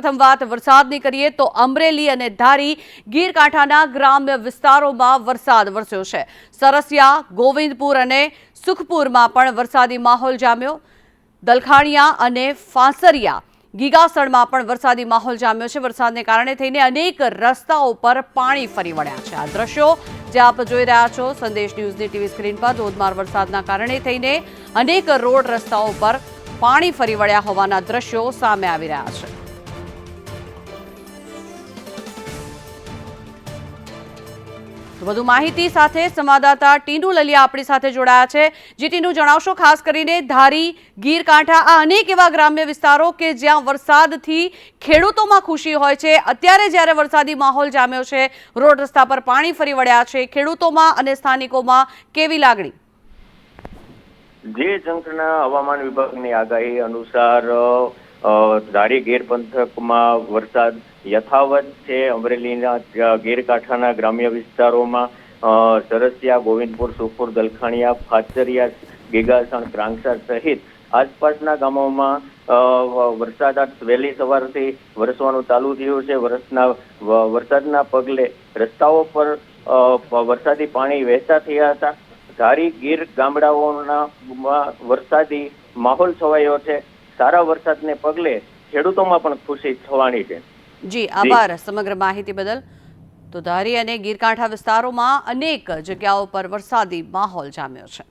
સૌપ્રથમ વાત, વરસાદની કરીએ તો અમરેલી અને ધારી ગીર કાંઠાના ગ્રામ્ય વિસ્તારોમાં વરસાદ વરસ્યો છે. સરસિયા, ગોવિંદપુર અને સુખપુરમાં પણ વરસાદી માહોલ જામ્યો. દલખાણિયા અને ફાંસરિયા ગીગાસણમાં પણ વરસાદી માહોલ જામ્યો છે. વરસાદને કારણે થઈને અનેક રસ્તાઓ પર પાણી ફરી વળ્યા છે. આ દ્રશ્યો જે આપ જોઈ રહ્યા છો, સંદેશ ન્યૂઝની ટીવી સ્ક્રીન પર ધોધમાર વરસાદના કારણે થઈને અનેક રોડ રસ્તાઓ પર પાણી ફરી વળ્યા હોવાના દ્રશ્યો સામે આવી રહ્યા છે. વધુ માહિતી સાથે સંવાદદાતા ટીનુ લલિયા આપણી સાથે જોડાયા છે. જે ટીનુ જણાવશો ખાસ કરીને ધારી ગીર કાંઠા આ અનેક એવા ગ્રામ્ય વિસ્તારો કે જ્યાં વરસાદથી ખેડૂતોમાં ખુશી હોય છે. અત્યારે જ્યારે વરસાદી માહોલ જામ્યો છે, રોડ રસ્તા પર પાણી ફરી વળ્યા છે. ખેડૂતોમાં અને સ્થાનિકોમાં કેવી લાગણી? જે જંકના હવામાન વિભાગની આગાહી અનુસાર ધારી ગીર પંથકમાં વરસાદ યથાવત છે. અમરેલીના ગીરકાંઠાના ગ્રામ્ય વિસ્તારોમાં સરસિયા, ગોવિંદપુર, સુખપુર, દલખાણિયા ફાચરિયા ગીગાસણ ક્રાંગસર સહિત આસપાસના ગામોમાં વરસાદ વહેલી સવારથી વરસવાનું ચાલુ થયું છે. વરસના વરસાદના પગલે રસ્તાઓ પર વરસાદી પાણી વહેતા થયા હતા. ધારી ગીર ગામડાઓના વરસાદી માહોલ છવાયો છે. સારા વરસાદને પગલે ખેડૂતોમાં પણ ખુશી થવાની છે. જી, આભાર સમગ્ર માહિતી બદલ. તો ધારી અને ગીરકાંઠા વિસ્તારોમાં અનેક જગ્યાઓ પર વરસાદી માહોલ જામ્યો છે.